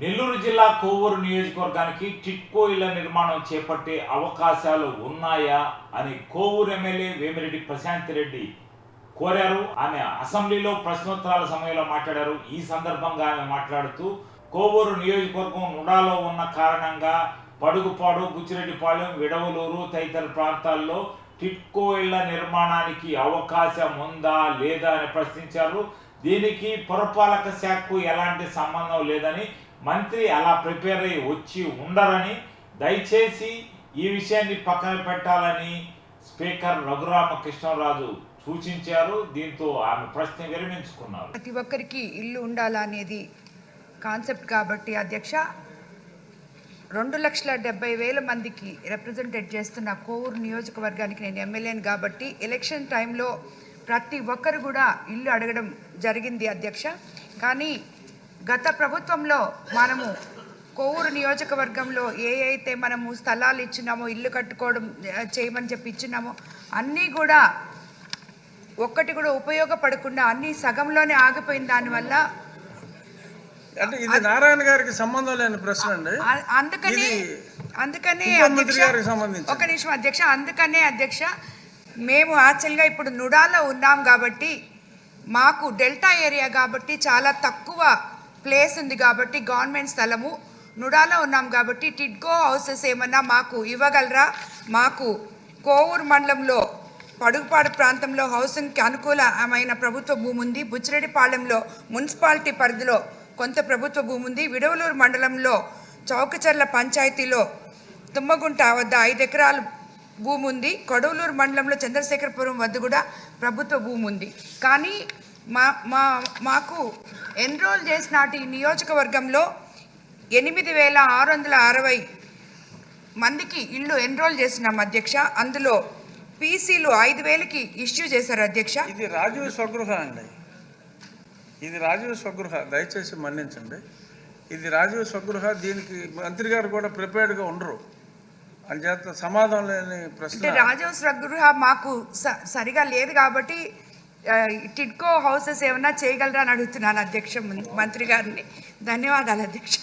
నెల్లూరు జిల్లా కోవూరు నియోజకవర్గానికి టిట్కో ఇళ్ళ నిర్మాణం చేపట్టే అవకాశాలు ఉన్నాయా అని కోవూరు ఎమ్మెల్యే వేమిరెడ్డి ప్రశాంత్ రెడ్డి కోరారు. ఆమె అసెంబ్లీలో ప్రశ్నోత్తరాల సమయంలో మాట్లాడారు. ఈ సందర్భంగా ఆమె మాట్లాడుతూ కోవూరు నియోజకవర్గం నుడాలో ఉన్న కారణంగా పడుగుపాడు బుచ్చిరెడ్డిపాలెం విడవలూరు తదితర ప్రాంతాల్లో టిట్కో ఇళ్ళ నిర్మాణానికి అవకాశం ఉందా లేదా అని ప్రశ్నించారు. దీనికి పురపాలక శాఖకు ఎలాంటి సంబంధం లేదని మంత్రి అలా ప్రిపేర్ అయ్యి వచ్చి ఉండరని దయచేసి ఈ విషయాన్ని పక్కన పెట్టాలని స్పీకర్ రఘురామకృష్ణరాజు సూచించారు. దీంతో ఆమె ప్రశ్న విరమించుకున్నారు. ప్రతి ఒక్కరికి ఇల్లు ఉండాలనేది కాన్సెప్ట్ కాబట్టి అధ్యక్ష రెండు లక్షల డెబ్బై వేల మందికి రిప్రజెంటేట్ చేస్తున్న కోవూరు నియోజకవర్గానికి నేను ఎమ్మెల్యేని కాబట్టి ఎలక్షన్ టైంలో ప్రతి ఒక్కరు కూడా ఇల్లు అడగడం జరిగింది అధ్యక్ష. కానీ గత ప్రభుత్వంలో మనము కోవూరు నియోజకవర్గంలో ఏ అయితే మనము స్థలాలు ఇచ్చినామో ఇల్లు కట్టుకోవడం చేయమని చెప్పి ఇచ్చినామో అన్నీ కూడా ఒక్కటి కూడా ఉపయోగపడకుండా అన్నీ సగంలోనే ఆగిపోయిన దానివల్ల అంటే ఇది నారాయణ గారికి సంబంధం లేని ప్రశ్న అండి అందుకని అందుకనే. ఒక నిమిషం అధ్యక్ష అందుకనే అధ్యక్ష మేము యాక్చువల్గా ఇప్పుడు నుడాలో ఉన్నాం కాబట్టి మాకు డెల్టా ఏరియా కాబట్టి చాలా తక్కువ ప్లేస్ ఉంది కాబట్టి గవర్నమెంట్ స్థలము. నుడాలో ఉన్నాం కాబట్టి టిడ్కో హౌసెస్ ఏమన్నా మాకు ఇవ్వగలరా? మాకు కోవూరు మండలంలో పడుగుపాడు ప్రాంతంలో హౌసింగ్కి అనుకూలమైన ప్రభుత్వ భూమి ఉంది. బుచ్చిరెడ్డిపాళెంలో మున్సిపాలిటీ పరిధిలో కొంత ప్రభుత్వ భూమి ఉంది. విడవలూరు మండలంలో చౌకచర్ల పంచాయతీలో తుమ్మగుంట వద్ద ఐదు ఎకరాలు భూమి ఉంది. కొడవలూరు మండలంలో చంద్రశేఖరపురం వద్ద కూడా ప్రభుత్వ భూమి ఉంది. కానీ మా మా మాకు ఎన్రోల్ చేసిన ఈ నియోజకవర్గంలో ఎనిమిది వేల ఆరు వందల అరవై మందికి ఇల్లు ఎన్రోల్ చేసినాం అధ్యక్ష. అందులో పీసీలు ఐదు వేలకి ఇష్యూ చేశారు అధ్యక్ష. ఇది రాజీవ్ స్వగృహ అండి. ఇది రాజీవ్ స్వగృహ దయచేసి మన్నించండి. ఇది రాజీవ్ స్వగృహ దీనికి మంత్రి గారు కూడా ప్రిపేర్డ్గా ఉండరు. అంచేత సమాధానం లేని ప్రశ్న. రాజవంశ గృహ మాకు సరిగా లేదు కాబట్టి టిడ్కో హౌసెస్ ఏమన్నా చేయగలరా అని అడుగుతున్నాను అధ్యక్ష మంత్రి గారిని. ధన్యవాదాలు అధ్యక్ష.